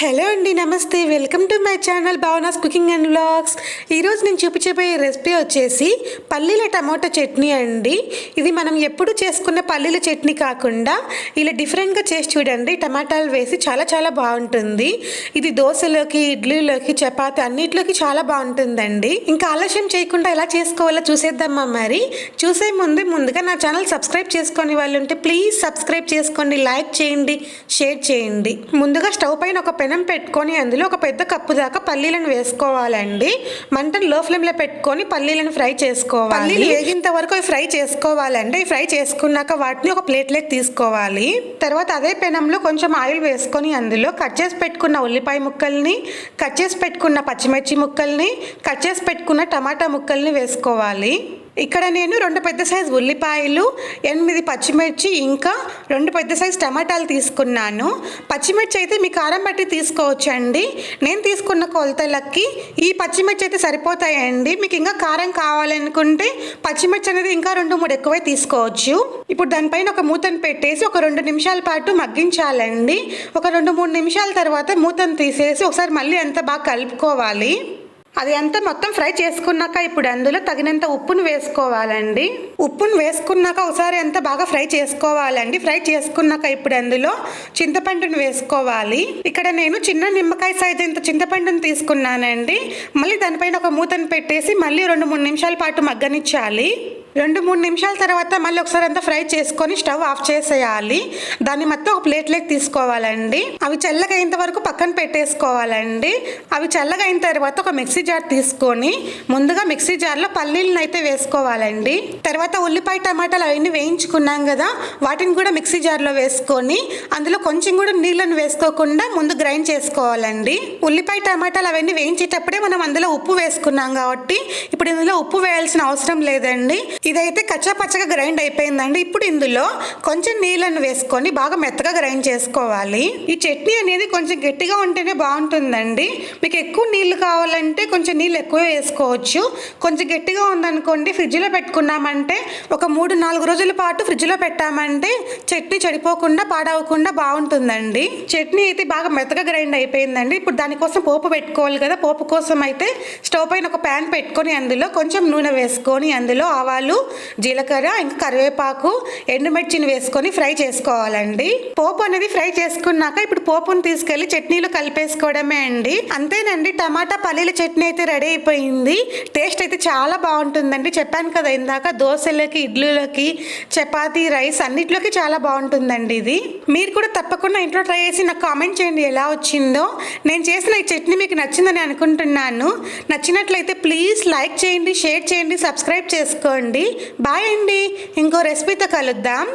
Hello అండి నమస్తే. Welcome to my channel Bhavana's cooking and vlogs. ఈరోజు నేను చూపించబోయే రెసిపీ వచ్చేసి పల్లీల టమాటో చట్నీ అండి. ఇది మనం ఎప్పుడు చేసుకున్న పల్లీల చట్నీ కాకుండా ఇలా డిఫరెంట్గా చేసి చూడండి. టమాటాలు వేసి చాలా చాలా బాగుంటుంది. ఇది దోశలోకి ఇడ్లీలోకి చపాతి అన్నిటిలోకి చాలా బాగుంటుందండి. ఇంకా ఆలస్యం చేయకుండా ఎలా చేసుకోవాలో చూసేద్దామా మరి? చూసే ముందు ముందుగా నా ఛానల్ సబ్స్క్రైబ్ చేసుకొని వాళ్ళు ఉంటే ప్లీజ్ సబ్స్క్రైబ్ చేసుకోండి లైక్ చేయండి షేర్ చేయండి. ముందుగా స్టవ్ పైన ఒక పెన్ పెట్టుకొని అందులో ఒక పెద్ద కప్పు దాకా పల్లీలను వేసుకోవాలండి. మంటను లో ఫ్లేమ్లో పెట్టుకొని పల్లీలను ఫ్రై చేసుకోవాలి. పల్లీలు వరకు అవి ఫ్రై చేసుకోవాలండి. ఫ్రై చేసుకున్నాక వాటిని ఒక ప్లేట్లోకి తీసుకోవాలి. తర్వాత అదే పెనంలో కొంచెం ఆయిల్ వేసుకొని అందులో కట్ చేసి పెట్టుకున్న ఉల్లిపాయ ముక్కల్ని కట్ చేసి పెట్టుకున్న పచ్చిమిర్చి ముక్కల్ని కట్ చేసి పెట్టుకున్న టమాటా ముక్కల్ని వేసుకోవాలి. ఇక్కడ నేను రెండు పెద్ద సైజు ఉల్లిపాయలు ఎనిమిది పచ్చిమిర్చి ఇంకా రెండు పెద్ద సైజు టమాటాలు తీసుకున్నాను. పచ్చిమిర్చి అయితే మీ కారం బట్టి తీసుకోవచ్చండి. నేను తీసుకున్న కొలతలకి ఈ పచ్చిమిర్చి అయితే సరిపోతాయండి. మీకు ఇంకా కారం కావాలనుకుంటే పచ్చిమిర్చి అనేది ఇంకా రెండు మూడు ఎక్కువే తీసుకోవచ్చు. ఇప్పుడు దానిపైన ఒక మూతను పెట్టేసి ఒక రెండు నిమిషాల పాటు మగ్గించాలండి. ఒక రెండు మూడు నిమిషాల తర్వాత మూతను తీసేసి ఒకసారి మళ్ళీ అంత బాగా కలుపుకోవాలి. అది అంతా మొత్తం ఫ్రై చేసుకున్నాక ఇప్పుడు అందులో తగినంత ఉప్పును వేసుకోవాలండి. ఉప్పును వేసుకున్నాక ఒకసారి అంతా బాగా ఫ్రై చేసుకోవాలండి. ఫ్రై చేసుకున్నాక ఇప్పుడు అందులో చింతపండును వేసుకోవాలి. ఇక్కడ నేను చిన్న నిమ్మకాయ సైజ్ ఇంత చింతపండును తీసుకున్నానండి. మళ్ళీ దానిపైన ఒక మూతను పెట్టేసి మళ్ళీ రెండు మూడు నిమిషాల పాటు మగ్గనిచ్చాలి. రెండు మూడు నిమిషాల తర్వాత మళ్ళీ ఒకసారి అంతా ఫ్రై చేసుకొని స్టవ్ ఆఫ్ చేసేయాలి. దాన్ని మొత్తం ఒక ప్లేట్లోకి తీసుకోవాలండి. అవి చల్లగా అయినంత వరకు పక్కన పెట్టేసుకోవాలండి. అవి చల్లగా అయిన తర్వాత ఒక మిక్సీ జార్ తీసుకొని ముందుగా మిక్సీ జార్లో పల్లీలను అయితే వేసుకోవాలండి. తర్వాత ఉల్లిపాయ టమాటాలు అవన్నీ వేయించుకున్నాం కదా వాటిని కూడా మిక్సీ జార్లో వేసుకొని అందులో కొంచెం కూడా నీళ్ళను వేసుకోకుండా ముందు గ్రైండ్ చేసుకోవాలండి. ఉల్లిపాయ టమాటాలు అవన్నీ వేయించేటప్పుడే మనం అందులో ఉప్పు వేసుకున్నాం కాబట్టి ఇప్పుడు ఇందులో ఉప్పు వేయాల్సిన అవసరం లేదండి. ఇదైతే కచ్చా పచ్చగా గ్రైండ్ అయిపోయిందండి. ఇప్పుడు ఇందులో కొంచెం నీళ్ళను వేసుకొని బాగా మెత్తగా గ్రైండ్ చేసుకోవాలి. ఈ చట్నీ అనేది కొంచెం గట్టిగా ఉంటేనే బాగుంటుందండి. మీకు ఎక్కువ నీళ్ళు కావాలంటే కొంచెం నీళ్ళు ఎక్కువ వేసుకోవచ్చు. కొంచెం గట్టిగా ఉందనుకోండి ఫ్రిడ్జ్లో పెట్టుకున్నామంటే ఒక మూడు నాలుగు రోజుల పాటు ఫ్రిడ్జ్లో పెట్టామంటే చట్నీ చెడిపోకుండా పాడవకుండా బాగుంటుందండి. చట్నీ అయితే బాగా మెత్తగా గ్రైండ్ అయిపోయిందండి. ఇప్పుడు దానికోసం పోపు పెట్టుకోవాలి కదా పోపు కోసం అయితే స్టవ్ పైన ఒక ప్యాన్ పెట్టుకొని అందులో కొంచెం నూనె వేసుకొని అందులో ఆవాలు జీలకర్ర ఇంకా కరివేపాకు ఎండుమిర్చిని వేసుకొని ఫ్రై చేసుకోవాలండి. పోపు అనేది ఫ్రై చేసుకున్నాక ఇప్పుడు పోపును తీసుకెళ్ళి చట్నీలు కలిపేసుకోవడమే అండి. అంతేనండి టమాటా పల్లీల చట్నీ అయితే రెడీ అయిపోయింది. టేస్ట్ అయితే చాలా బాగుంటుందండి. చెప్పాను కదా ఇందాక దోశలకి ఇడ్లీలకి చపాతీ రైస్ అన్నిట్లోకి చాలా బాగుంటుందండి ఇది. మీరు కూడా తప్పకుండా ఇంట్లో ట్రై చేసి నాకు కామెంట్ చేయండి ఎలా వచ్చిందో. నేను చేసిన ఈ చట్నీ మీకు నచ్చిందని అనుకుంటున్నాను. నచ్చినట్లయితే ప్లీజ్ లైక్ చేయండి షేర్ చేయండి సబ్స్క్రైబ్ చేసుకోండి. బాయ్ అండి. ఇంకో రెసిపీతో కలుద్దాం.